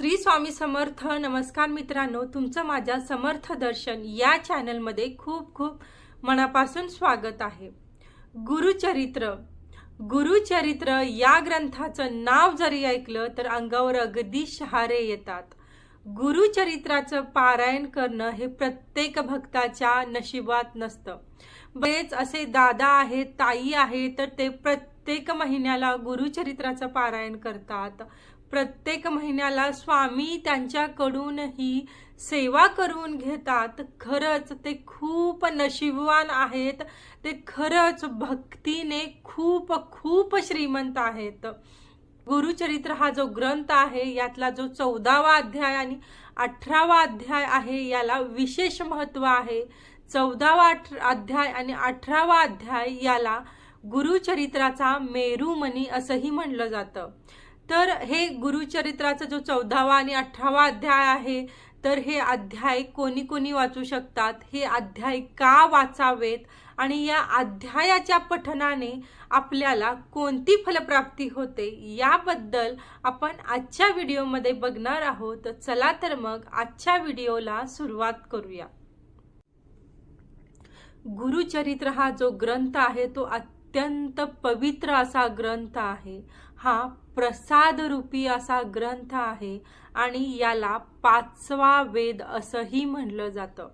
श्री स्वामी समर्थ. नमस्कार मित्रांनो तुमचं माझ्या समर्थ दर्शन या चॅनलमध्ये खूप खूप मनापासून स्वागत आहे. गुरुचरित्र. गुरुचरित्र या ग्रंथाचं नाव जरी ऐकलं तर अंगावर अगदी शहारे येतात. गुरुचरित्राचं पारायण करणं हे प्रत्येक भक्ताच्या नशिबात नसतं. बरेच असे दादा आहेत ताई आहेत तर ते प्रत्येक महिन्याला गुरुचरित्राचं पारायण करतात. प्रत्येक महिन्याला स्वामी त्यांच्याकडूनही सेवा करून घेतात. खरंच ते खूप नशीबवान आहेत. ते खरंच भक्तीने खूप खूप श्रीमंत आहेत. गुरुचरित्र हा जो ग्रंथ आहे यातला जो चौदावा अध्याय आणि अठरावा अध्याय आहे याला विशेष महत्त्व आहे. चौदावा अध्याय आणि अठरावा अध्याय याला गुरुचरित्राचा मेरुमणी असंही म्हणलं जातं. तर हे गुरुचरित्राचा जो चौदावा आणि अठरावा अध्याय आहे तर हे अध्याय कोणी कोणी वाचू शकतात? हे अध्याय का वाचावेत? आणि या अध्यायाच्या पठनाने आपल्याला कोणती फलप्राप्ती होते? याबद्दल आपण आजच्या व्हिडिओमध्ये बघणार आहोत. चला तर मग आजच्या व्हिडिओला सुरुवात करूया. गुरुचरित्र हा जो ग्रंथ आहे तो अत्यंत पवित्र असा ग्रंथ आहे. हा प्रसाद रूपी असा ग्रंथ आहे आणि याला पाचवा वेद असंही म्हणलं जातं.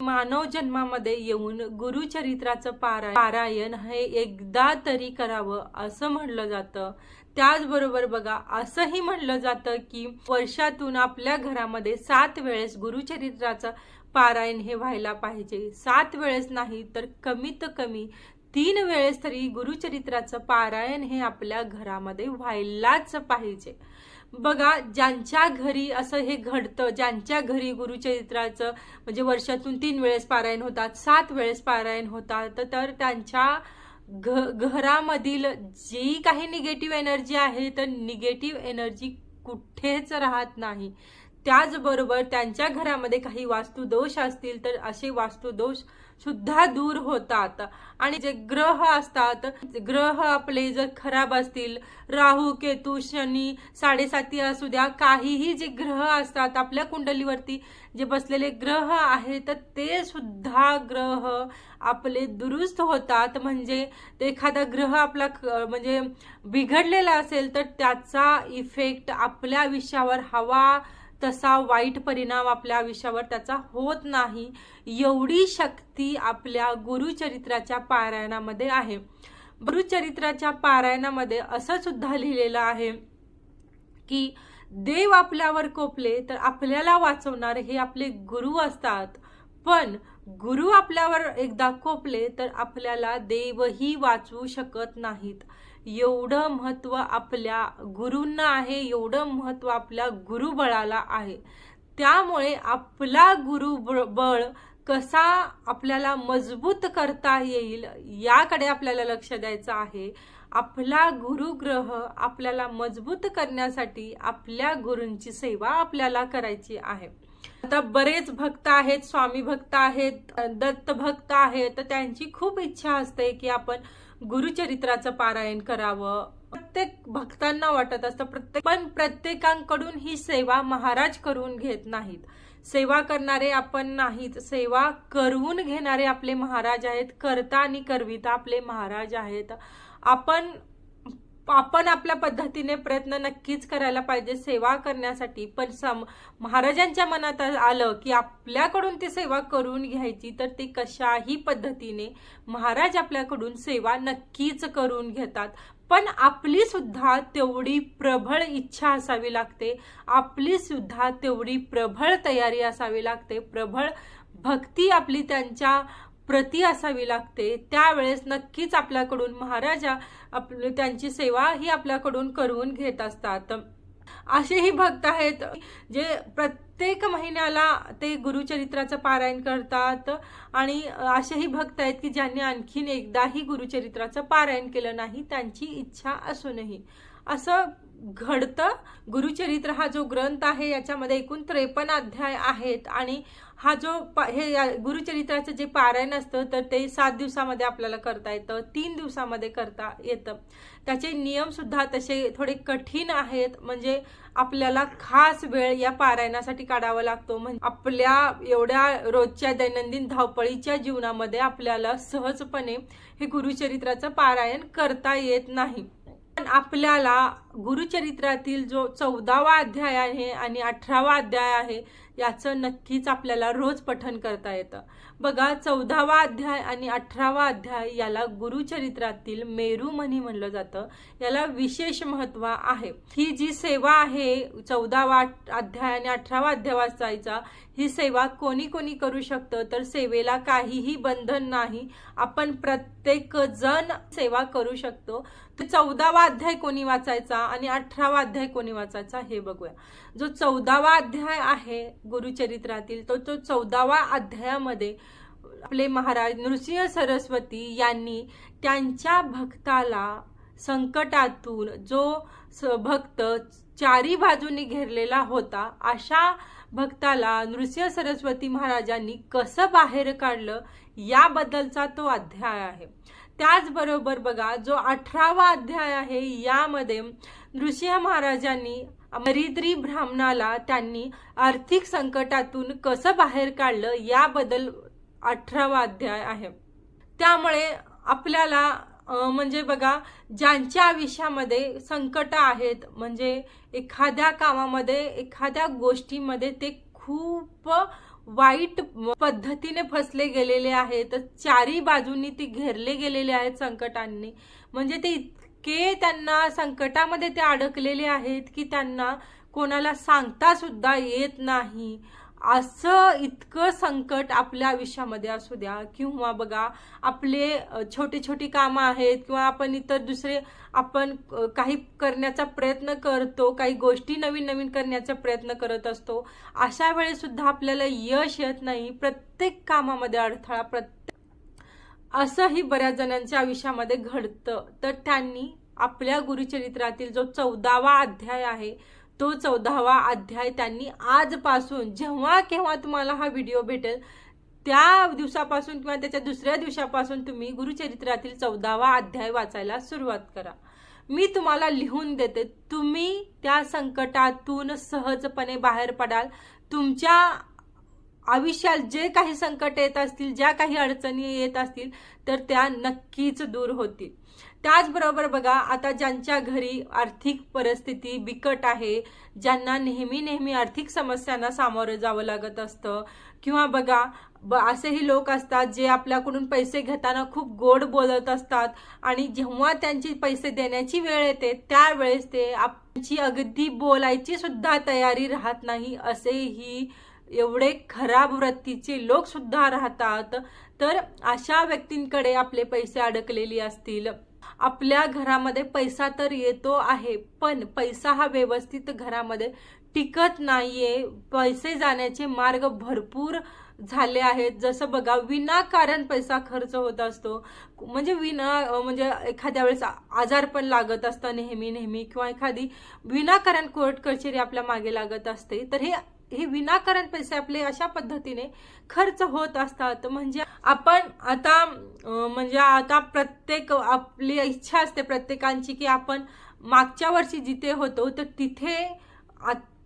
मानव जन्मामध्ये येऊन गुरुचरित्राचं पारा पारायण हे एकदा तरी करावं असं म्हणलं जातं. त्याचबरोबर बघा असंही म्हणलं जातं की वर्षातून आपल्या घरामध्ये सात वेळेस गुरुचरित्राचं पारायण हे व्हायला पाहिजे. सात वेळेस नाही तर कमीत कमी तीन वेळेस तरी गुरुचरित्राचं पारायण हे आपल्या घरामध्ये व्हायलाच पाहिजे. बघा ज्यांच्या घरी असं हे घडतं ज्यांच्या घरी गुरुचरित्राचं म्हणजे वर्षातून तीन वेळेस पारायण होतात सात वेळेस पारायण होतात तर त्यांच्या घ घरामधील जी काही निगेटिव्ह एनर्जी आहे तर निगेटिव्ह एनर्जी कुठेच राहत नाही. त्याचबरोबर त्यांच्या घरामध्ये काही वास्तुदोष असतील तर असे वास्तुदोष सुद्धा दूर होतात. आणि जे ग्रह असतात ग्रह आपले जर खराब असतील राहू केतू शनी साडेसाती असू द्या काहीही जे ग्रह असतात आपल्या कुंडलीवरती जे बसलेले ग्रह आहेत तर ते सुद्धा ग्रह आपले दुरुस्त होतात. म्हणजे एखादा ग्रह आपला म्हणजे बिघडलेला असेल तर त्याचा इफेक्ट आपल्या आयुष्यावर हवा तसा वाईट परिणाम आपल्या आयुष्यावर त्याचा होत नाही एवढी शक्ती आपल्या गुरुचरित्राच्या पारायणामध्ये आहे. गुरुचरित्राच्या पारायणामध्ये असं सुद्धा लिहिलेलं आहे की देव आपल्यावर कोपले तर आपल्याला वाचवणार हे आपले गुरु असतात. पण गुरु आपल्यावर एकदा कोपले तर आपल्याला देवही वाचवू शकत नाहीत. एवढं महत्त्व आपल्या गुरूंना आहे एवढं महत्त्व आपल्या गुरुबळाला आहे. त्यामुळे आपला गुरु बळ कसा आपल्याला मजबूत करता येईल याकडे आपल्याला लक्ष द्यायचं आहे. आपला गुरुग्रह आपल्याला मजबूत करण्यासाठी आपल्या गुरूंची सेवा आपल्याला करायची आहे. आता बरेच भक्त आहेत स्वामी भक्त आहेत दत्त भक्त आहेत तर त्यांची खूप इच्छा असते की आपण गुरुचरित्राचं पारायण करावं. प्रत्येक भक्तांना वाटत असतं प्रत्येक पण प्रत्येकांकडून ही सेवा महाराज करून घेत नाहीत. सेवा करणारे आपण नाहीत. सेवा करून घेणारे आपले महाराज आहेत. करता आणि करविता आपले महाराज आहेत. आपण आपण आपल्या पद्धतीने प्रयत्न नक्कीच करायला पाहिजे सेवा करण्यासाठी. पण सम महाराजांच्या मनात आलं की आपल्याकडून ती सेवा करून घ्यायची तर ते कशाही पद्धतीने महाराज आपल्याकडून सेवा नक्कीच करून घेतात. पण आपली सुद्धा तेवढी प्रबळ इच्छा असावी लागते. आपली सुद्धा तेवढी प्रबळ तयारी असावी लागते. प्रबळ भक्ती आपली त्यांच्या प्रती असावी लागते. त्यावेळेस नक्कीच आपल्याकडून महाराजा आप त्यांची सेवा ही आपल्याकडून करून घेत असतात. असेही भक्त आहेत जे प्रत्येक महिन्याला ते गुरुचरित्राचं पारायण करतात. आणि असेही भक्त आहेत की ज्यांनी आणखीन एकदाही गुरुचरित्राचं पारायण केलं नाही त्यांची इच्छा असूनही. असं घडतं. गुरुचरित्र हा जो ग्रंथ आहे याच्यामध्ये एकूण त्रेपन्न अध्याय आहेत. आणि हा जो हे या- गुरुचरित्राचं जे पारायण असतं तर ते सात दिवसामध्ये आपल्याला करता येतं. तीन दिवसामध्ये करता येतं. त्याचे नियमसुद्धा तसे थोडे कठीण आहेत. म्हणजे आपल्याला खास वेळ या पारायणासाठी काढावा लागतो. म्हणजे आपल्या एवढ्या रोजच्या दैनंदिन धावपळीच्या जीवनामध्ये आपल्याला सहजपणे हे गुरुचरित्राचं पारायण करता येत नाही. पण आपल्याला गुरुचरित्रातील जो चौदावा अध्याय आहे आणि अठरावा अध्याय आहे याचं नक्कीच आपल्याला रोज पठन करता येतं. बघा चौदावा अध्याय आणि अठरावा अध्याय याला गुरुचरित्रातील मेरू म्हणी म्हणलं जातं. याला विशेष महत्त्व आहे. ही जी सेवा आहे चौदावा अध्याय आणि अठरावा अध्याय वाचायचा ही सेवा कोणी कोणी करू शकतं? तर सेवेला काहीही बंधन नाही. आपण प्रत्येक जण सेवा करू शकतो. तर चौदावा अध्याय कोणी वाचायचा आणि अठरावा अध्याय कोणी वाचायचा हे बघूया. जो चौदावा अध्याय आहे गुरुचरित्रातील तो तो चौदावा अध्यायामध्ये आपले महाराज नृसिंह सरस्वती यांनी त्यांच्या भक्ताला संकटातून जो स- भक्त चारी बाजूनी घेरलेला होता अशा भक्ताला नृसिंह सरस्वती महाराजांनी कसं बाहेर काढलं याबद्दलचा तो अध्याय आहे. त्याचबरोबर बघा जो अठरावा अध्याय आहे यामध्ये नृसिंह महाराजांनी मरिद्री ब्राह्मणाला त्यांनी आर्थिक संकटातून कसं बाहेर काढलं याबद्दल अठरावा अध्याय आहे. त्यामुळे आपल्याला म्हणजे बघा ज्यांच्या आयुष्यामध्ये संकट आहेत म्हणजे एखाद्या कामामध्ये एखाद्या गोष्टीमध्ये ते खूप वाईट पद्धतीने फसले गेलेले आहेत चारी बाजूंनी ते घेरले गेलेले आहेत संकटांनी. म्हणजे ते इतके त्यांना संकटामध्ये ते अडकलेले आहेत की त्यांना कोणाला सांगता सुद्धा येत नाही. असं इतकं संकट आपल्या आयुष्यामध्ये असू द्या किंवा बघा आपले छोटे छोटी छोटी कामं आहेत किंवा आपण इतर दुसरे आपण काही करण्याचा प्रयत्न करतो काही गोष्टी नवीन नवीन करण्याचा प्रयत्न करत असतो अशा वेळेसुद्धा आपल्याला यश येत नाही. प्रत्येक कामामध्ये अडथळा प्रत्येक असंही बऱ्याच जणांच्या आयुष्यामध्ये घडतं. तर त्यांनी आपल्या गुरुचरित्रातील जो चौदावा अध्याय आहे तो चौदावा अध्याय त्यांनी आजपासून जेव्हा केव्हा तुम्हाला हा व्हिडिओ भेटेल त्या दिवसापासून किंवा त्याच्या दुसऱ्या दिवसापासून तुम्ही गुरुचरित्रातील चौदावा अध्याय वाचायला सुरुवात करा. मी तुम्हाला लिहून देते तुम्ही त्या संकटातून सहजपणे बाहेर पडाल. तुमच्या आयुष्यात जे काही संकट येत असतील ज्या काही अडचणी येत असतील तर त्या नक्कीच दूर होतील. त्याचबरोबर बघा आता ज्यांच्या घरी आर्थिक परिस्थिती बिकट आहे ज्यांना नेहमी नेहमी आर्थिक समस्यांना सामोरं जावं लागत असतं किंवा बघा ब असेही लोक असतात जे आपल्याकडून पैसे घेताना खूप गोड बोलत असतात आणि जेव्हा त्यांची पैसे देण्याची वेळ येते त्यावेळेस ते आपची अगदी बोलायची सुद्धा तयारी राहत नाही असेही एवढे खराब वृत्तीचे लोकसुद्धा राहतात तर अशा व्यक्तींकडे आपले पैसे अडकलेली असतील. आपल्या घरामध्ये पैसा तर येतो आहे पण पैसा हा व्यवस्थित घरामध्ये टिकत नाहीये. पैसे जाण्याचे मार्ग भरपूर झाले आहेत. जसं बघा विनाकारण पैसा खर्च होत असतो. म्हणजे विना म्हणजे एखाद्या वेळेस आजार पण लागत असतं नेहमी नेहमी. किंवा एखादी विनाकारण कोर्ट कचेरी आपल्या मागे लागत असते. तर हे हे विनाकारण पैसे आपले अशा पद्धतीने खर्च होत असतात. म्हणजे आपण आता म्हणजे आता प्रत्येक आपली इच्छा असते प्रत्येकांची की आपण मागच्या वर्षी जिथे होतो तर तिथे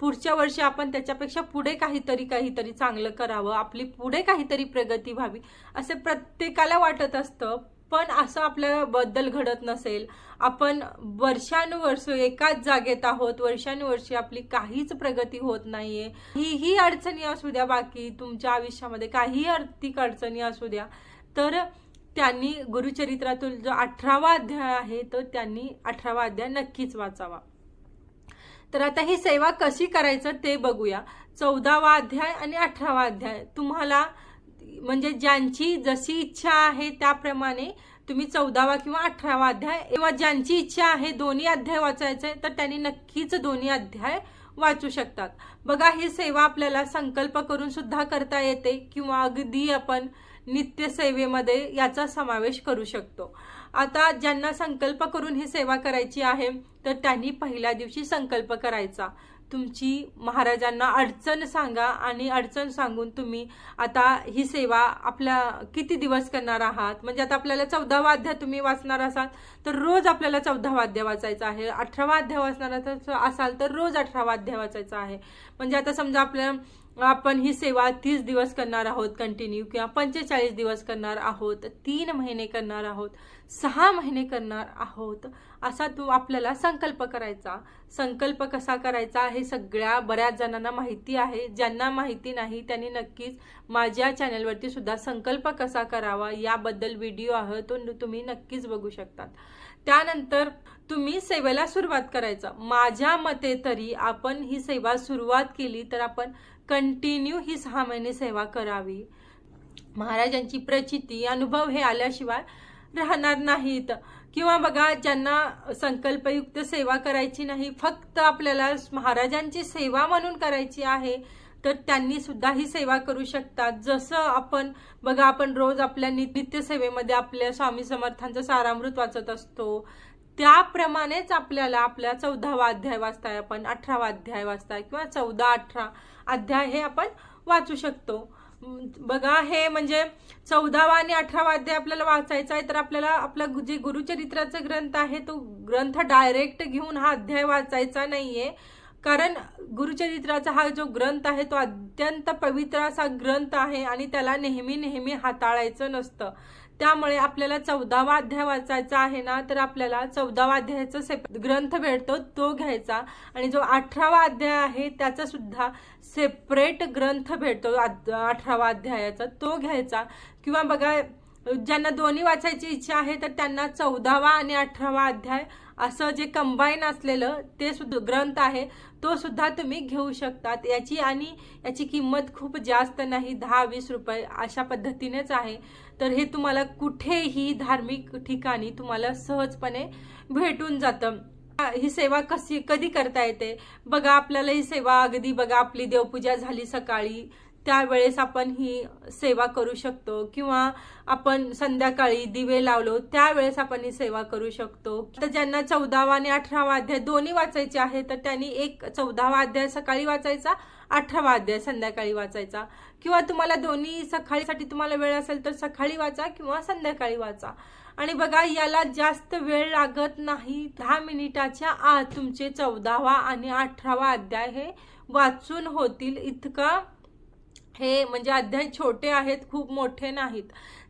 पुढच्या वर्षी आपण त्याच्यापेक्षा पुढे काहीतरी काहीतरी चांगलं करावं आपली पुढे काहीतरी प्रगती व्हावी असे प्रत्येकाला वाटत असतं. पण असं आपल्या बद्दल घडत नसेल. आपण वर्षानुवर्ष एकाच जागेत आहोत. वर्षानुवर्षी आपली काहीच प्रगती होत नाहीये. ही ही अडचणी असू द्या बाकी तुमच्या आयुष्यामध्ये काही आर्थिक अडचणी असू द्या. तर त्यांनी गुरुचरित्रातून जो अठरावा अध्याय आहे तो त्यांनी अठरावा अध्याय नक्कीच वाचावा. तर आता ही सेवा कशी करायचं ते बघूया. चौदावा अध्याय आणि अठरावा अध्याय. तुम्हाला म्हणजे ज्यांची जशी इच्छा आहे त्याप्रमाणे तुम्ही चौदावा किंवा अठरावा अध्याय किंवा ज्यांची इच्छा आहे दोन्ही अध्याय वाचायचे तर त्यांनी नक्कीच दोन्ही अध्याय वाचू शकतात. बघा ही सेवा आपल्याला संकल्प करून सुद्धा करता येते किंवा अगदी आपण नित्य सेवेमध्ये याचा समावेश करू शकतो. आता ज्यांना संकल्प करून ही सेवा करायची आहे तर त्यांनी पहिल्या दिवशी संकल्प करायचा. तुमची महाराजांना अडचण सांगा आणि अडचण सांगून तुम्ही आता ही सेवा आपल्या किती दिवस करणार आहात? म्हणजे आता आपल्याला चौदावा अध्याय तुम्ही वाचणार असाल तर रोज आपल्याला चौदावा अध्याय वाचायचा आहे. अठरावा अध्याय वाचणार असाल तर रोज अठरावा अध्याय वाचायचा आहे. म्हणजे आता समजा आपल्या आपण ही सेवा तीस दिवस करणार आहोत कंटिन्यू किंवा पंचेचाळीस दिवस करणार आहोत तीन महिने करणार आहोत सहा महिने करणार आहोत असा तो आपल्याला संकल्प करायचा. संकल्प कसा करायचा हे सगळ्या बऱ्याच जणांना माहिती आहे. ज्यांना माहिती नाही त्यांनी नक्कीच माझ्या चॅनलवरती सुद्धा संकल्प कसा करावा याबद्दल व्हिडिओ आहे तो तुम्ही नक्कीच बघू शकतात. त्यानंतर तुम्ही सेवेला सुरुवात करायचं. माझ्या मते तरी आपण ही सेवा सुरुवात केली तर आपण कंटिन्यू ही सहा महिने सेवा करावी. महाराजांची प्रचिती अनुभव हे आल्याशिवाय राहणार नाहीत. किंवा बघा ज्यांना संकल्पयुक्त सेवा करायची नाही फक्त आपल्याला महाराजांची सेवा म्हणून करायची आहे तर त्यांनी सुद्धा ही सेवा करू शकतात. जसं आपण बघा आपण रोज आपल्या नित्य सेवेमध्ये आपल्या स्वामी समर्थांचं सारामृत वाचत असतो. त्याप्रमाणेच आपल्याला आपल्या चौदावा अध्याय वाचताय आपण अठरावा अध्याय वाचताय किंवा चौदा अठरा अध्याय हे आपण वाचू शकतो. बघा हे म्हणजे चौदावा आणि अठरावा अध्याय आपल्याला वाचायचा आहे तर आपल्याला आपला जे गुरुचरित्राचा ग्रंथ आहे तो ग्रंथ डायरेक्ट घेऊन हा अध्याय वाचायचा नाहीये. कारण गुरुचरित्राचा हा जो ग्रंथ आहे तो अत्यंत पवित्र असा ग्रंथ आहे आणि त्याला नेहमी नेहमी हाताळायचं नसतं. त्यामुळे आपल्याला चौदावा अध्याय वाचायचा आहे ना तर आपल्याला चौदावा अध्यायाचा ग्रंथ भेटतो तो घ्यायचा. आणि जो अठरावा अध्याय आहे त्याचा सुद्धा सेपरेट ग्रंथ भेटतो अठरावा अध्यायाचा. तो घ्यायचा. किंवा बघा ज्यांना दोन्ही वाचायची इच्छा आहे तर त्यांना चौदावा आणि अठरावा अध्याय असं जे कंबाईन असलेलं ते सुद्धा ग्रंथ आहे तो सुद्धा तुम्ही घेऊ शकतात. याची आणि याची किंमत खूप जास्त नाही दहा वीस रुपये अशा पद्धतीनेच आहे. तर हे तुम्हाला कुठेही धार्मिक ठिकाणी तुम्हाला सहजपणे भेटून जातं. ही सेवा कशी कधी करता येते? बघा आपल्याला ही सेवा अगदी बघा आपली देवपूजा झाली सकाळी. त्यावेळेस आपण ही सेवा करू शकतो किंवा आपण संध्याकाळी दिवे लावलो त्यावेळेस आपण ही सेवा करू शकतो. तर ज्यांना चौदावा आणि अठरावा अध्याय दोन्ही वाचायचे आहे तर त्यांनी एक चौदावा अध्याय सकाळी वाचायचा अठरावा अध्याय संध्याकाळी वाचायचा. किंवा तुम्हाला दोन्ही सकाळीसाठी तुम्हाला वेळ असेल तर सकाळी वाचा किंवा संध्याकाळी वाचा. आणि बघा याला जास्त वेळ लागत नाही. दहा मिनिटाच्या आत तुमचे चौदावा आणि अठरावा अध्याय हे वाचून होतील. इतका हे म्हणजे अध्याय छोटे आहेत खूप मोठे नाहीत.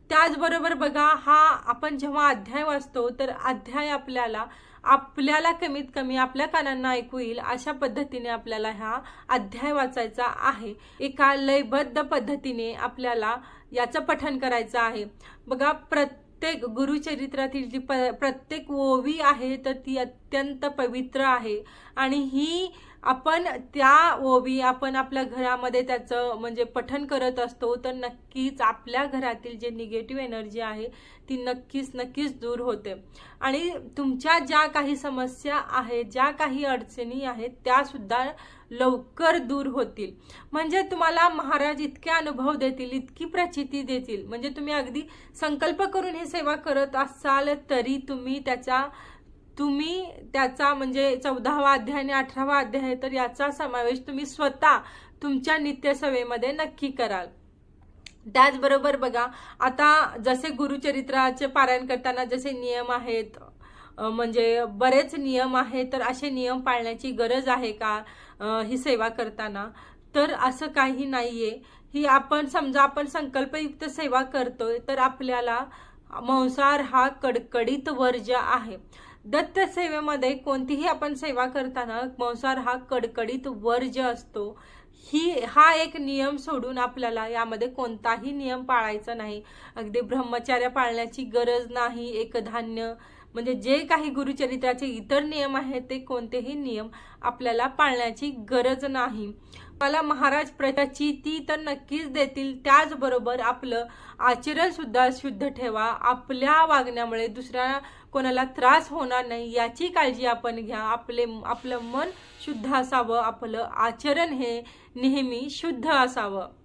त्याचबरोबर बघा हा आपण जेव्हा अध्याय वाचतो तर अध्याय आपल्याला आपल्याला कमीत कमी आपल्या कानांना ऐकू येईल अशा पद्धतीने आपल्याला हा अध्याय वाचायचा आहे. एका लयबद्ध पद्धतीने आपल्याला याचं पठण करायचं आहे. बघा प्रत्येक गुरुचरित्रातील जी प प्रत्येक ओवी आहे तर ती अत्यंत पवित्र आहे. आणि ही आपण त्या ओवी आपण आपल्या घरामध्ये त्याचं म्हणजे पठन करत असतो तर नक्कीच आपल्या घरातील जे निगेटिव्ह एनर्जी आहे ती नक्कीच नक्कीच दूर होते. आणि तुमच्या ज्या काही समस्या आहेत ज्या काही अडचणी आहेत त्यासुद्धा लवकर दूर होतील. म्हणजे तुम्हाला महाराज इतके अनुभव देतील इतकी प्रचिती देतील. म्हणजे तुम्ही अगदी संकल्प करून ही सेवा करत असाल तरी तुम्ही त्याचा तुम्ही त्याचा म्हणजे चौदावा अध्याय आणि अठरावा अध्याय तर याचा समावेश तुम्ही स्वतः तुमच्या नित्यसवेमध्ये नक्की कराल. त्याचबरोबर बघा आता जसे गुरुचरित्राचे पारायण करताना जसे नियम आहेत म्हणजे बरेच नियम आहेत तर असे नियम पाळण्याची गरज आहे का ही सेवा करताना? तर असं काही नाहीये. ही आपण समजा आपण संकल्पयुक्त सेवा करतोय तर आपल्याला मांसाहार हा कडकडीत वर्ज आहे. दत्त सेवेमध्ये कोणतीही आपण सेवा करताना मांसाहार हा कडकडीत वर्ज्य असतो ही हा एक नियम सोडून आपल्याला यामध्ये कोणताही नियम पाळायचा नाही. अगदी ब्रह्मचार्य पाळण्याची गरज नाही एक धान्य म्हणजे जे काही गुरुचरित्राचे इतर नियम आहेत ते कोणतेही नियम आपल्याला पाळण्याची गरज नाही. मला महाराज ती तर नक्कीच देतील. त्याचबरोबर आपलं आचरण सुद्धा शुद्ध ठेवा. आपल्या वागण्यामुळे दुसऱ्या कोणाला त्रास होणार नाही याची काळजी आपण घ्या. आपले आपलं मन शुद्ध असावं. आपलं आचरण हे नेहमी शुद्ध असावं.